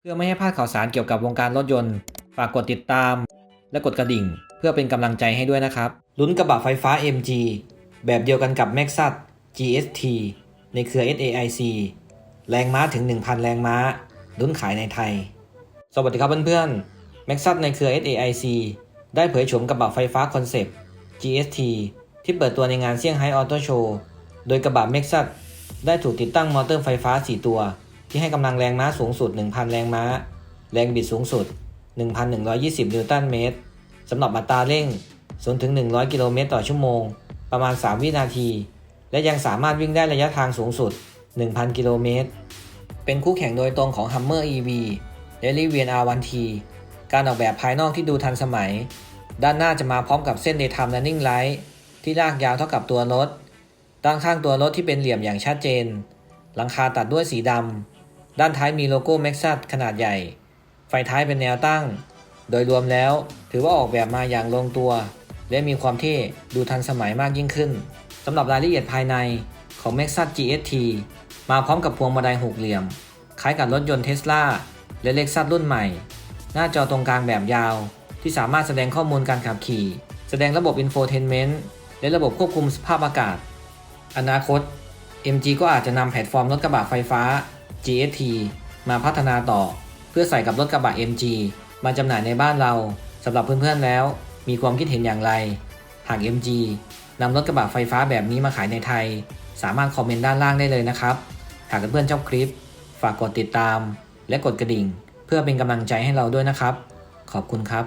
เพื่อไม่ให้พลาดข่าวสารเกี่ยวกับวงการรถยนต์ ฝากกดติดตาม และกดกระดิ่ง เพื่อเป็นกำลังใจให้ด้วยนะครับลุ้นกระบะไฟฟ้า MG แบบเดียวกันกับ Maxus GST ในเครือ SAIC แรงม้าถึง 1,000 แรงม้าลุ้นขายในไทย สวัสดีครับเพื่อนๆ Maxus ในเครือ SAIC ได้เผยโฉมกระบะไฟฟ้าคอนเซปต์ GST ที่เปิดตัวในงานเซี่ยงไฮ้ออโต้โชว์ โดยกระบะ Maxus ได้ถูกติดตั้งมอเตอร์ไฟฟ้า 4 ตัว ที่ให้กำลังแรงม้าสูงสุด 1,000 แรงม้า แรงบิดสูงสุด 1,120 นิวตันเมตรสำหรับอัตราเร่ง0ถึง100 กิโลเมตรต่อชั่วโมง ประมาณ 3 วินาที และยังสามารถวิ่งได้ระยะทางสูงสุด 1,000 กิโลเมตร เป็นคู่แข่งโดยตรงของ Hummer EV และ Rivian R1T การออกแบบภายนอกที่ดูทันสมัย ด้านหน้าจะมาพร้อมกับเส้น Daytime Running Light ที่ลากยาวเท่ากับตัวรถ ด้านข้างตัวรถที่เป็นเหลี่ยมอย่างชัดเจน หลังคาตัดด้วยสีดำ ด้านท้ายมีโลโก้ Maxus ขนาดใหญ่ ไฟท้ายเป็นแนวตั้ง โดยรวมแล้วถือว่าออกแบบมาอย่างลงตัว และมีความเท่ดูทันสมัยมากยิ่งขึ้นสำหรับรายละเอียดภายในของ Maxus GST มาพร้อมกับพวงมาลัยหกเหลี่ยม คล้ายกับรถยนต์ Tesla และ Lexus รุ่นใหม่ หน้าจอตรงกลางแบบยาว ที่สามารถแสดงข้อมูลการขับขี่ แสดงระบบ Infotainment และระบบควบคุมสภาพอากาศ อนาคต MG ก็อาจจะนำแพลตฟอร์มรถกระบะไฟฟ้า GST มาพัฒนาต่อ เพื่อใส่กับรถกระบะ MG มาจำหน่ายในบ้านเราสำหรับเพื่อนๆแล้ว มีความคิดเห็นอย่างไร หาก MG นำรถกระบะไฟฟ้าแบบนี้มาขายในไทย สามารถคอมเมนต์ด้านล่างได้เลยนะครับ หากเพื่อนๆชอบคลิป ฝากกดติดตาม และกดกระดิ่ง เพื่อเป็นกำลังใจให้เราด้วยนะครับ ขอบคุณครับ